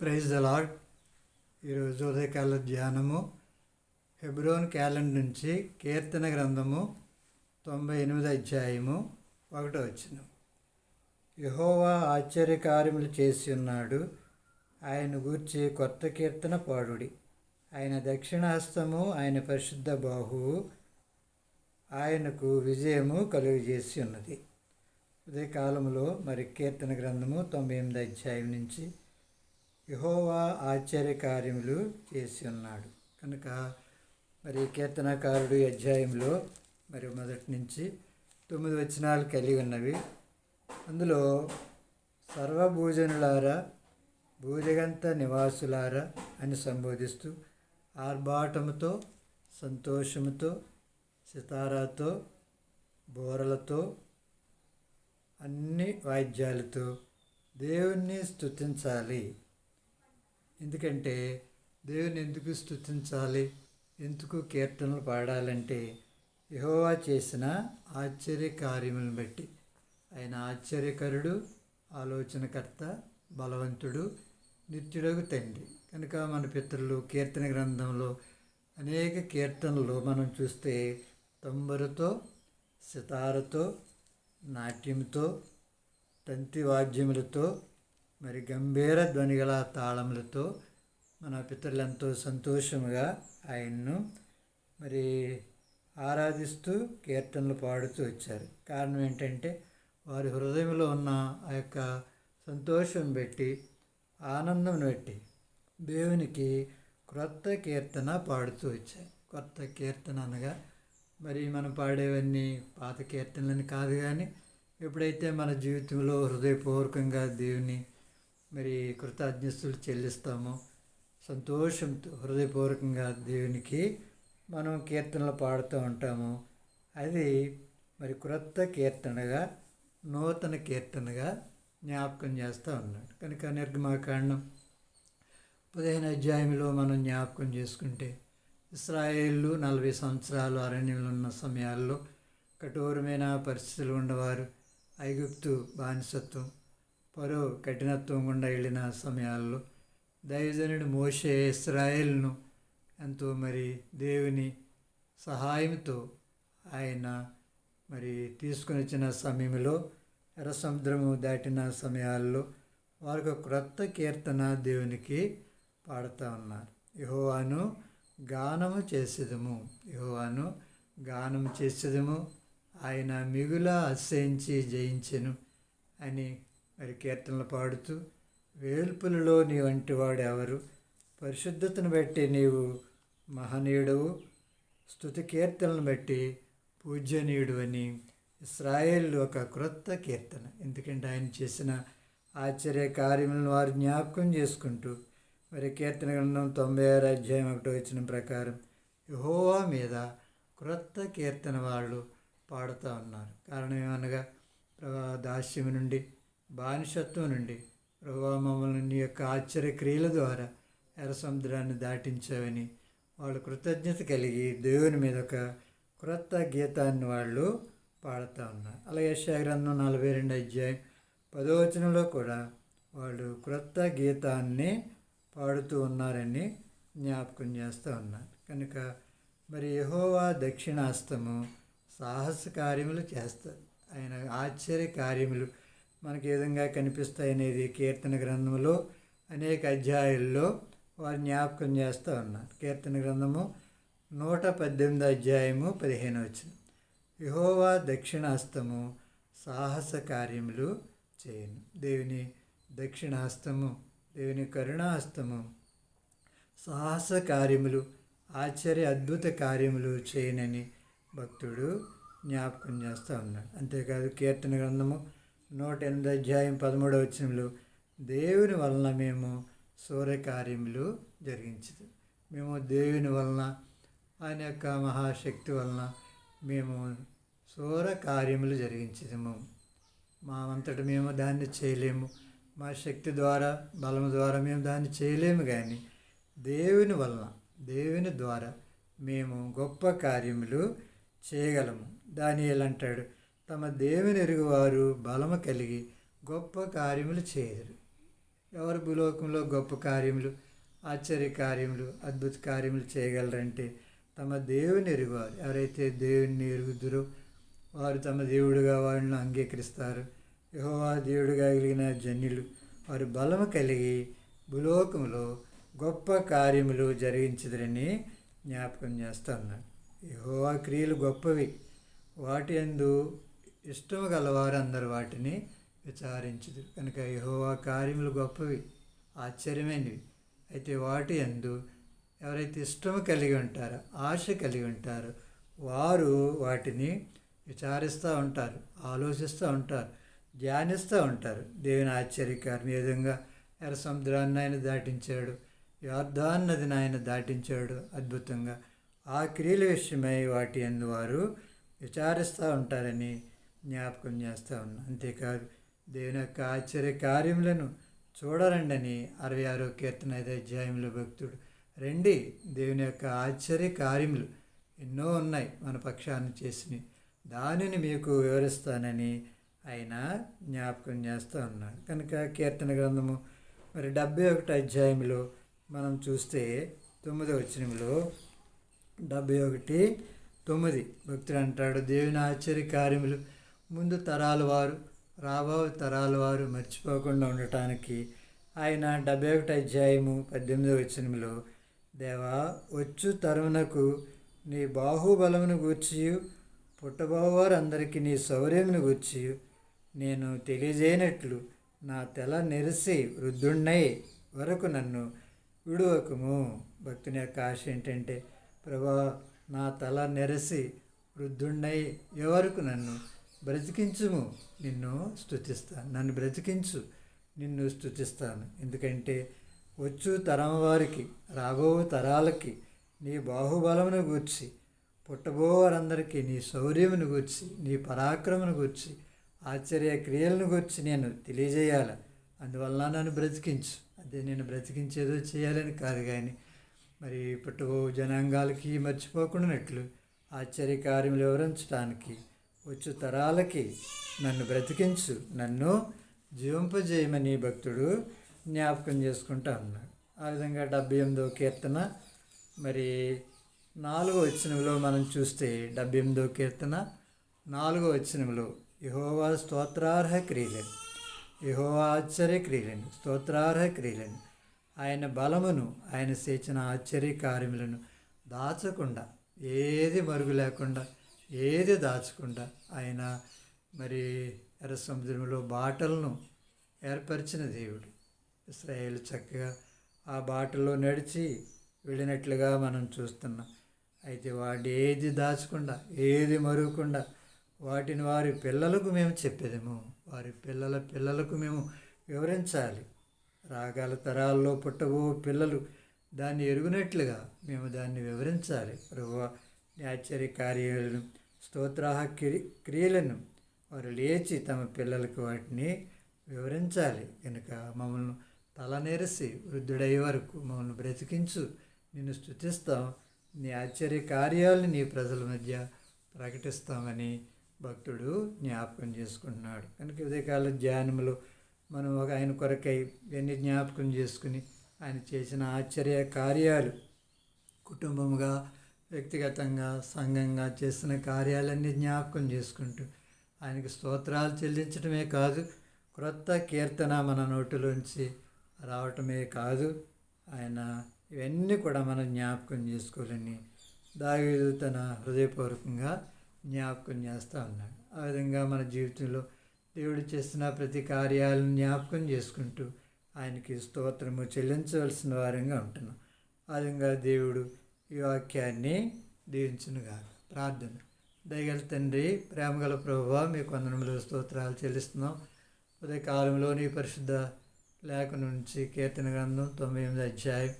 Praise the lord ఈరోజు ఉదయకాల ధ్యానము. హెబ్రోన్ క్యాలెండర్ నుంచి కీర్తన గ్రంథము తొంభై ఎనిమిది అధ్యాయము ఒకటో వచ్చిన యహోవా ఆశ్చర్యకార్యములు చేసి ఉన్నాడు. ఆయన గూర్చి కొత్త కీర్తన పాడుడి. ఆయన దక్షిణహస్తము ఆయన పరిశుద్ధ బాహువు ఆయనకు విజయము కలుగజేసి ఉన్నది. ఉదయకాలంలో మరి కీర్తన గ్రంథము తొంభై ఎనిమిది అధ్యాయం నుంచి యహోవా ఆశ్చర్య కార్యములు చేసి ఉన్నాడు. కనుక మరి కీర్తనకారుడు అధ్యాయంలో మరి మొదటి నుంచి తొమ్మిది వచనాలు కలిగి ఉన్నవి. అందులో సర్వభూజనులారా భూజగంత నివాసులారా అని సంబోధిస్తూ ఆర్భాటముతో సంతోషముతో సితారాతో బోరలతో అన్ని వాయిద్యాలతో దేవుణ్ణి స్తుతించాలి. ఎందుకంటే దేవుని ఎందుకు స్థుతించాలి ఎందుకు కీర్తనలు పాడాలంటే యహోవా చేసిన ఆశ్చర్య కార్యములను బట్టి. ఆయన ఆశ్చర్యకరుడు ఆలోచనకర్త బలవంతుడు నిత్యుడకు తండ్రి. కనుక మన పితరులు కీర్తన గ్రంథంలో అనేక కీర్తనలు మనం చూస్తే తంబరుతో సితారతో నాట్యంతో తంతి వాద్యములతో మరి గంభీర ధ్వనిగల తాళములతో మన పితరులు ఎంతో సంతోషముగా ఆయన్ను మరి ఆరాధిస్తూ కీర్తనలు పాడుతూ వచ్చారు. కారణం ఏంటంటే వారి హృదయంలో ఉన్న ఆ యొక్క సంతోషం పెట్టి ఆనందం పెట్టి దేవునికి క్రొత్త కీర్తన పాడుతూ వచ్చారు. కొత్త కీర్తన అనగా మరి మనం పాడేవన్నీ పాత కీర్తనలని కాదు కానీ ఎప్పుడైతే మన జీవితంలో హృదయపూర్వకంగా దేవుని మరి కృతజ్ఞతలు చెల్లిస్తాము. సంతోషంతో హృదయపూర్వకంగా దేవునికి మనం కీర్తనలు పాడుతూ ఉంటాము. అది మరి క్రొత్త కీర్తనగా నూతన కీర్తనగా జ్ఞాపకం చేస్తూ ఉన్నాడు. కనుక నిర్గమాకాండం పదిహేను అధ్యాయంలో మనం జ్ఞాపకం చేసుకుంటే ఇస్రాయేళ్ళు నలభై సంవత్సరాలు అరణ్యంలో ఉన్న సమయాల్లో కఠోరమైన పరిస్థితులు ఉన్నవారు ఐగుప్తు బానిసత్వం పరో కఠినత్వం గుండా వెళ్ళిన సమయాల్లో దైవజనుడు మోషే ఇస్రాయేల్ను ఎంతో మరి దేవుని సహాయంతో ఆయన మరి తీసుకొని వచ్చిన సమయంలో ఎర్ర సముద్రము దాటిన సమయాల్లో వారికి ఒక క్రొత్త కీర్తన దేవునికి పాడుతూ ఉన్నారు. యహోవాను గానము చేసేదము యహోవాను గానము చేసేదము ఆయన మిగుల అసహించి జయించెను అని మరి కీర్తనలు పాడుతూ వేల్పులలో నీ వంటి ఎవరు పరిశుద్ధతను బట్టి నీవు మహనీయుడవు. స్థుతి కీర్తనలను బట్టి పూజ్యనీయుడు అని ఇస్రాయేల్ ఒక క్రొత్త కీర్తన. ఎందుకంటే ఆయన చేసిన ఆశ్చర్య కార్యములను వారు జ్ఞాపకం చేసుకుంటూ మరి కీర్తన గ్రంథం తొంభై ఆరు అధ్యాయం ఒకటో వచ్చిన ప్రకారం యహోవా మీద క్రొత్త కీర్తన వాళ్ళు పాడుతూ ఉన్నారు. కారణం ఏమనగా ప్రభా దాస్యం నుండి బానిసత్వం నుండి ప్రభా మమ్మల్ని నీ యొక్క ఆశ్చర్య క్రియల ద్వారా ఎర్ర సముద్రాన్ని దాటించావని వాళ్ళు కృతజ్ఞత కలిగి దేవుని మీద ఒక క్రొత్త గీతాన్ని వాళ్ళు పాడుతూ ఉన్నారు. అలాగే యెషయా గ్రంథం నలభై రెండు అధ్యాయం పదవచనంలో కూడా వాళ్ళు క్రొత్త గీతాన్ని పాడుతూ ఉన్నారని జ్ఞాపకం చేస్తూ ఉన్నారు. కనుక మరి యహోవా దక్షిణాస్తము సాహస కార్యములు చేస్తారు. ఆయన ఆశ్చర్య కార్యములు మనకి ఏ విధంగా కనిపిస్తాయనేది కీర్తన గ్రంథంలో అనేక అధ్యాయుల్లో వారు జ్ఞాపకం చేస్తూ ఉన్నారు. కీర్తన గ్రంథము నూట పద్దెనిమిది అధ్యాయము పదిహేను వచ్చిన. యహోవా దక్షిణాస్తము సాహస కార్యములు చేయను. దేవుని దక్షిణాస్తము దేవుని కరుణాస్తము సాహస కార్యములు ఆశ్చర్య అద్భుత కార్యములు చేయనని భక్తుడు జ్ఞాపకం చేస్తూ ఉన్నాడు. అంతేకాదు కీర్తన గ్రంథము నూట ఎనిమిది అధ్యాయం పదమూడవ వచనంలో దేవుని వలన మేము సూర్యకార్యములు జరిగించదు. మేము దేవుని వలన ఆయన యొక్క మహాశక్తి వలన మేము సూర కార్యములు జరిగించదము. మా అంతట మేము దాన్ని చేయలేము. మా శక్తి ద్వారా బలం ద్వారా మేము దాన్ని చేయలేము కానీ దేవుని వలన దేవుని ద్వారా మేము గొప్ప కార్యములు చేయగలము. దానియేలు అంటాడు తమ దేవుని ఎరుగువారు బలము కలిగి గొప్ప కార్యములు చేయరు. ఎవరు భూలోకంలో గొప్ప కార్యములు ఆశ్చర్య కార్యములు అద్భుత కార్యములు చేయగలరంటే తమ దేవుని ఎరుగువారు ఎవరైతే దేవుని ఎరుగుదురో వారు తమ దేవుడుగా వారిని అంగీకరిస్తారు. యహోవా దేవుడుగా కలిగిన జన్యులు వారు బలము కలిగి భూలోకంలో గొప్ప కార్యములు జరిగించదరని జ్ఞాపకం చేస్తా యహోవా క్రియలు గొప్పవి. వాటి అందు ఇష్టము గలవారు అందరు వాటిని విచారించదు కనుక యహోవా కార్యములు గొప్పవి ఆశ్చర్యమైనవి. అయితే వాటి ఎందు ఎవరైతే ఇష్టము కలిగి ఉంటారో ఆశ కలిగి ఉంటారో వారు వాటిని విచారిస్తూ ఉంటారు ఆలోచిస్తూ ఉంటారు ధ్యానిస్తూ ఉంటారు. దేవుని ఆశ్చర్యకారం ఏ విధంగా ఎర్ర సముద్రాన్ని ఆయన దాటించాడు యార్ధాన్ నదిని ఆయన దాటించాడు అద్భుతంగా. ఆ క్రియల విషయమై వాటి అందు వారు విచారిస్తూ ఉంటారని జ్ఞాపకం చేస్తూ ఉన్నా. అంతేకాదు దేవుని యొక్క ఆశ్చర్య కార్యములను చూడరండని అరవై ఆరో కీర్తన ఐదు అధ్యాయంలో భక్తుడు రండి దేవుని యొక్క ఆశ్చర్య కార్యములు ఎన్నో ఉన్నాయి మన పక్షాన్ని చేసినవి. దానిని మీకు వివరిస్తానని ఆయన జ్ఞాపకం చేస్తూ ఉన్నాడు. కనుక కీర్తన గ్రంథము మరి డెబ్బై ఒకటి అధ్యాయంలో మనం చూస్తే తొమ్మిదో వచనంలో డెబ్బై ఒకటి తొమ్మిది భక్తుడు అంటాడు దేవుని ఆశ్చర్య కార్యములు ముందు తరాల వారు రాబో తరాల వారు మర్చిపోకుండా ఉండటానికి ఆయన డెబ్బై ఒకటి అధ్యాయము పద్దెనిమిదవ వచనంలో దేవా వచ్చు తరమునకు నీ బాహుబలమును గూర్చి పుట్టబోవారందరికీ నీ శౌర్యమును గూర్చి నేను తెలియజేయనట్లు నా తెల నెరిసి వృద్ధుణ్ణై వరకు నన్ను విడువకము. భక్తుని యొక్క ఆశ ఏంటంటే ప్రభా నా తల నెరసి వృద్ధుణ్ణై ఎవరకు నన్ను బ్రతికించుము నిన్ను స్థుతిస్తాను నన్ను బ్రతికించు నిన్ను స్థుతిస్తాను ఎందుకంటే వచ్చు తరం వారికి రాబో తరాలకి నీ బాహుబలమును గూర్చి పుట్టబో వారందరికీ నీ శౌర్యమును గూర్చి నీ పరాక్రమను గూర్చి ఆశ్చర్య క్రియలను గూర్చి నేను తెలియజేయాలి. అందువల్ల నన్ను బ్రతికించు. అదే నేను బ్రతికించేదో చేయాలని కాదు కానీ మరి పుట్టబో జనాంగాలకి మర్చిపోకుండానట్లు ఆశ్చర్య కార్యములు వివరించడానికి వచ్చు తరాలకి నన్ను బ్రతికించు నన్ను జీవింపజేయమని భక్తుడు జ్ఞాపకం చేసుకుంటా ఉన్నాడు. ఆ విధంగా డెబ్బై ఎనిమిదో కీర్తన మరి నాలుగో వచ్చినంలో మనం చూస్తే డెబ్బై ఎనిమిదో కీర్తన నాలుగో వచ్చినంలో యహోవా స్తోత్రార్హ క్రియలను. యహోవా ఆశ్చర్య క్రియలను స్తోత్రార్హ క్రియలను. ఆయన బలమును ఆయన చేసిన ఆశ్చర్య కార్యములను దాచకుండా ఏది మరుగు లేకుండా ఏది దాచకుండా ఆయన మరి ఎర్ర సముద్రంలో బాటలను ఏర్పరిచిన దేవుడు. ఇస్రాయేల్ చక్కగా ఆ బాటలో నడిచి వెళ్ళినట్లుగా మనం చూస్తున్నాం. అయితే వాడు ఏది దాచకుండా ఏది మరువకుండా వాటిని వారి పిల్లలకు మేము చెప్పేదేమో. వారి పిల్లల పిల్లలకు మేము వివరించాలి. రాగాల తరాల్లో పుట్టబో పిల్లలు దాన్ని ఎరుగునట్లుగా మేము దాన్ని వివరించాలి. ప్రభు ఆశ్చర్య కార్యాలను స్తోత్రాహ క్రి క్రియలను వారు లేచి తమ పిల్లలకు వాటిని వివరించాలి. కనుక మమ్మల్ని తలనేరిసి వృద్ధుడయ్యే వరకు మమ్మల్ని బ్రతికించు. నిన్ను స్థుతిస్తాం నీ ఆశ్చర్య కార్యాలను నీ ప్రజల మధ్య ప్రకటిస్తామని భక్తుడు జ్ఞాపకం చేసుకుంటున్నాడు. కనుక ఉదయకాల ధ్యానములు మనం ఒక ఆయన కొరకై ఇవన్నీ జ్ఞాపకం చేసుకుని ఆయన చేసిన ఆశ్చర్య కార్యాలు కుటుంబంగా వ్యక్తిగతంగా సంఘంగా చేసిన కార్యాలన్నీ జ్ఞాపకం చేసుకుంటూ ఆయనకి స్తోత్రాలు చెల్లించడమే కాదు క్రొత్త కీర్తన మన నోటిలోంచి రావటమే కాదు ఆయన ఇవన్నీ కూడా మనం జ్ఞాపకం చేసుకోవాలని దావీదు తన హృదయపూర్వకంగా జ్ఞాపకం చేస్తూ ఉన్నాడు. ఆ విధంగా మన జీవితంలో దేవుడు చేసిన ప్రతి కార్యాలను జ్ఞాపకం చేసుకుంటూ ఆయనకి స్తోత్రము చెల్లించవలసిన వారంగా ఉంటున్నాం. ఆ విధంగా దేవుడు ఈ వాక్యాన్ని దీవించునుగా ప్రార్థన. దయగల తండ్రి ప్రేమగల ప్రభు మీ కొందనములు స్తోత్రాలు చెల్లిస్తున్నాం. ఉదయకాలంలో నీ పరిశుద్ధ లేఖ నుంచి కీర్తన గ్రంథం తొంభై ఎనిమిది అధ్యాయం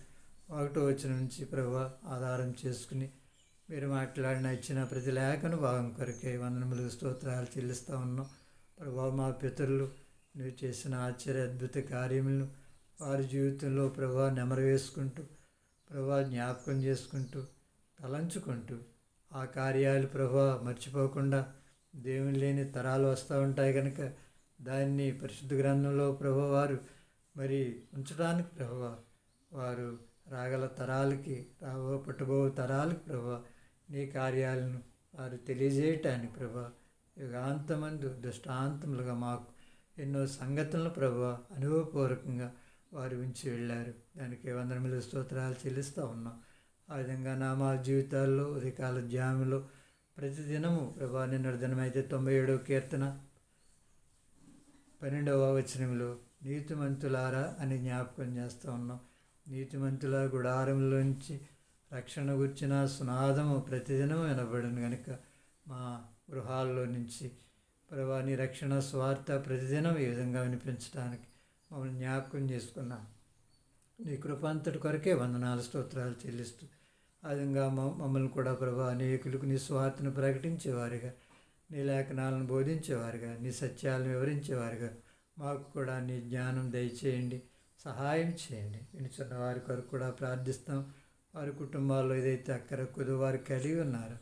ఒకటో వచ్చిన నుంచి ప్రభు ఆధారం చేసుకుని మీరు మాట్లాడిన ఇచ్చిన ప్రతి లేఖను భాగం కొరకే వందనములు స్తోత్రాలు చెల్లిస్తూ ఉన్నాం. ప్రభా మా పితరులు నువ్వు చేసిన ఆశ్చర్య అద్భుత కార్యములను వారి జీవితంలో ప్రభావ నెమరు వేసుకుంటూ ప్రభా జ్ఞాపకం చేసుకుంటూ తలంచుకుంటూ ఆ కార్యాలు ప్రభా మర్చిపోకుండా దేవుని లేని తరాలు వస్తూ ఉంటాయి కనుక దాన్ని పరిశుద్ధ గ్రంథంలో ప్రభు వారు మరి ఉంచడానికి ప్రభు వారు రాగల తరాలకి రాబో పుట్టబో తరాలకి ప్రభు నీ కార్యాలను వారు తెలియజేయటానికి ప్రభా యుగాంతమందు దృష్టాంతములుగా మాకు ఎన్నో సంగతులను ప్రభు అనుభవపూర్వకంగా వారు ఉంచి వెళ్ళారు. దానికి వందనములు స్తోత్రాలు చెల్లిస్తూ ఉన్నాం. ఆ విధంగా నా మా జీవితాల్లో ఉదయకాల ధ్యానంలో ప్రతిదినము ప్రభా నిన్న దినమైతే తొంభై ఏడవ కీర్తన పన్నెండవ వచనంలో నీతిమంతులారా అని జ్ఞాపకం చేస్తూ ఉన్నాం. నీతిమంతుల గుడారంలోంచి రక్షణ గుర్చిన సునాదము ప్రతిదినం వినబడను కనుక మా గృహాల్లో నుంచి. ప్రభా నీ రక్షణ స్వార్థ ప్రతిదినం ఈ విధంగా వినిపించడానికి మమ్మల్ని జ్ఞాపకం చేసుకున్నాం. నీ కృపాంతటి కొరకే వందనాల స్తోత్రాలు చెల్లిస్తూ ఆ విధంగా మ- మమ్మల్ని కూడా ప్రభా అనేకులకు నీ స్వార్థను ప్రకటించేవారుగా నీ లేఖనాలను బోధించేవారుగా నీ సత్యాలను వివరించేవారుగా మాకు కూడా నీ జ్ఞానం దయచేయండి సహాయం చేయండి. వినిచున్న వారి కొరకు కూడా ప్రార్థిస్తాం. వారి కుటుంబాల్లో ఏదైతే అక్కర కుదు వారు కలిగి ఉన్నారో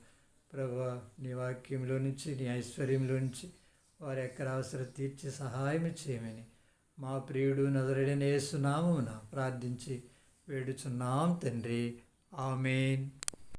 ప్రభా నీ వాక్యంలో నుంచి నీ ఐశ్వర్యంలో నుంచి వారి ఎక్కడ అవసరం తీర్చి సహాయం చేయమని మా ప్రియుడు నదరడైన యేసునామమున ప్రార్థించి వేడుచున్నాం తండ్రి. ఆమెన్.